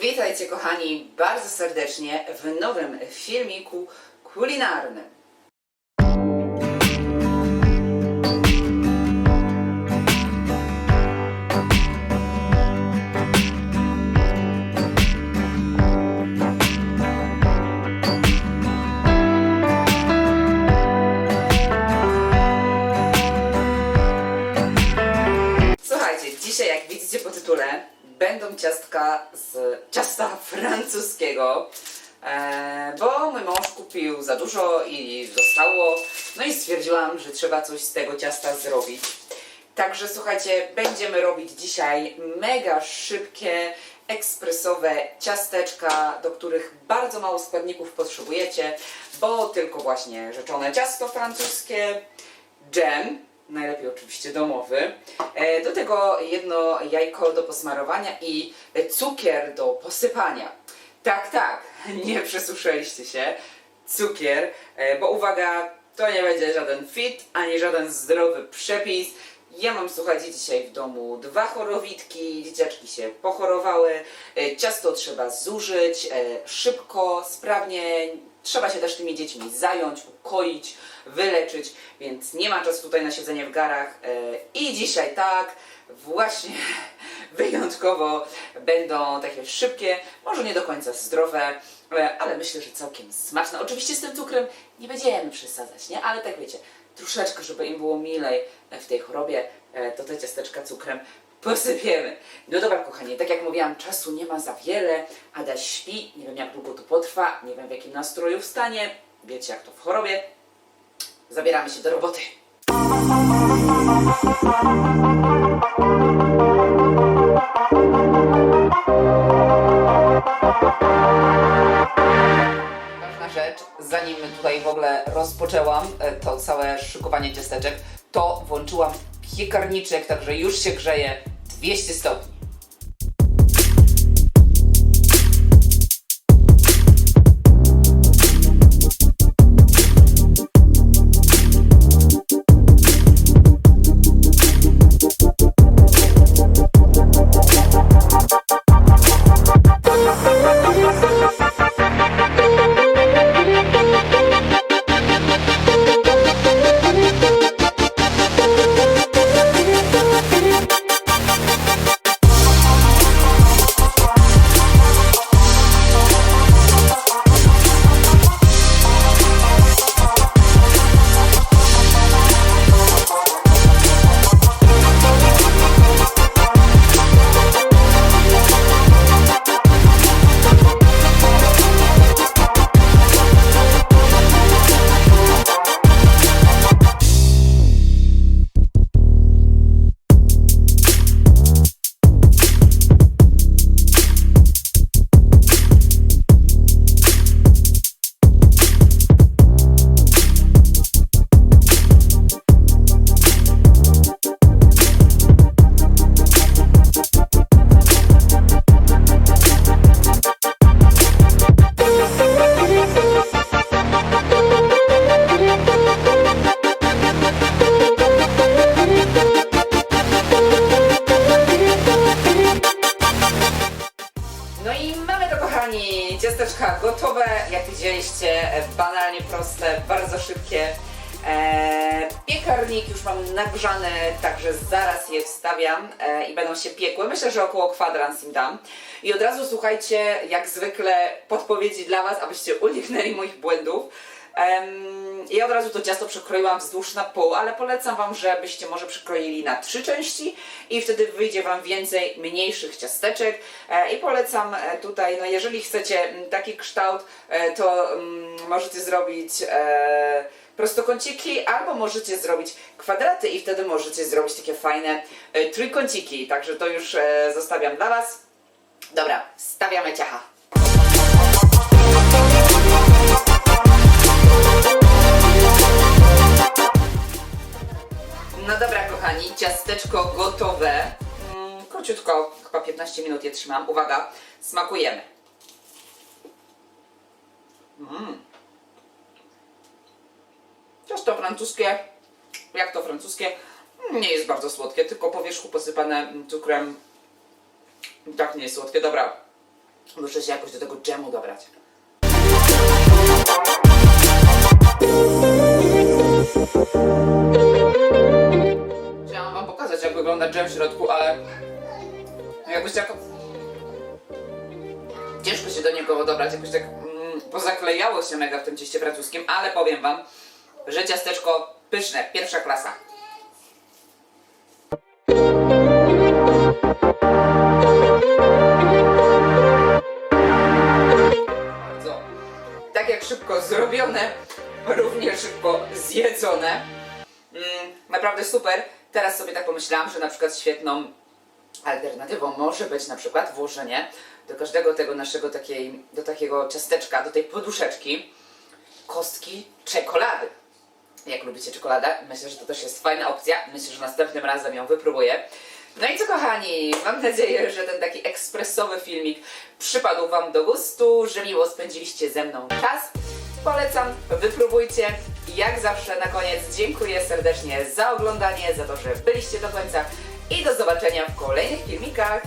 Witajcie kochani bardzo serdecznie w nowym filmiku kulinarnym. Słuchajcie, dzisiaj jak widzicie po tytule będą ciastka z ciasta francuskiego, e, bo mój mąż kupił za dużo i zostało, no i stwierdziłam, że trzeba coś z tego ciasta zrobić. Także słuchajcie, będziemy robić dzisiaj mega szybkie, ekspresowe ciasteczka, do których bardzo mało składników potrzebujecie, bo tylko właśnie rzeczone ciasto francuskie, dżem, najlepiej oczywiście domowy, e, do tego jedno jajko do posmarowania i cukier do posypania. Tak, tak, nie przesłyszeliście się, cukier, e, bo uwaga, to nie będzie żaden fit, ani żaden zdrowy przepis. Ja mam, słuchajcie, dzisiaj w domu dwa chorowitki, dzieciaczki się pochorowały, e, ciasto trzeba zużyć szybko, sprawnie, trzeba się też tymi dziećmi zająć, ukoić, wyleczyć, więc nie ma czasu tutaj na siedzenie w garach e, i dzisiaj tak, właśnie wyjątkowo będą takie szybkie, może nie do końca zdrowe, e, ale myślę, że całkiem smaczne. Oczywiście z tym cukrem nie będziemy przesadzać, nie? Ale tak wiecie, troszeczkę, żeby im było milej w tej chorobie, e, to te ciasteczka cukrem posypiemy. No dobra, kochani, tak jak mówiłam, czasu nie ma za wiele. Ada śpi, nie wiem jak długo to potrwa, nie wiem w jakim nastroju wstanie. Wiecie jak to w chorobie. Zabieramy się do roboty. Ważna rzecz, zanim tutaj w ogóle rozpoczęłam e, to całe szykowanie ciasteczek, to włączyłam piekarniczek, także już się grzeje 200 stopni. E, banalnie proste, bardzo szybkie. E, piekarnik już mam nagrzany, także zaraz je wstawiam e, i będą się piekły. Myślę, że około kwadrans im dam. I od razu słuchajcie, jak zwykle, podpowiedzi dla Was, abyście uniknęli moich błędów. Ja od razu to ciasto przekroiłam wzdłuż na pół, ale polecam Wam, żebyście może przekroili na trzy części i wtedy wyjdzie Wam więcej mniejszych ciasteczek. E, I polecam e, tutaj, no jeżeli chcecie taki kształt, e, to możecie zrobić prostokąciki albo możecie zrobić kwadraty i wtedy możecie zrobić takie fajne trójkąciki. Także to już zostawiam dla Was. Dobra, stawiamy ciacha. No dobra, kochani, ciasteczko gotowe. Mm, króciutko, chyba 15 minut je trzymam. Uwaga, smakujemy. Mm. Ciasto francuskie, jak to francuskie, mm, nie jest bardzo słodkie, tylko po wierzchu posypane cukrem. Tak nie jest słodkie, dobra. Muszę się jakoś do tego dżemu dobrać. Tak ciężko się do niego dobrać, jakoś tak mm, pozaklejało się mega w tym cieście francuskim, ale powiem wam, że ciasteczko pyszne, pierwsza klasa. Bardzo. Tak jak szybko zrobione, równie szybko zjedzone. Mm, naprawdę super. Teraz sobie tak pomyślałam, że na przykład świetną alternatywą może być na przykład włożenie do każdego tego naszego takiej, do takiego ciasteczka, do tej poduszeczki kostki czekolady. Jak lubicie czekoladę, myślę, że to też jest fajna opcja. Myślę, że następnym razem ją wypróbuję. No i co kochani, mam nadzieję, że ten taki ekspresowy filmik przypadł Wam do gustu, że miło spędziliście ze mną czas. Polecam, wypróbujcie. Jak zawsze na koniec dziękuję serdecznie za oglądanie, za to, że byliście do końca i do zobaczenia w kolejnych filmikach.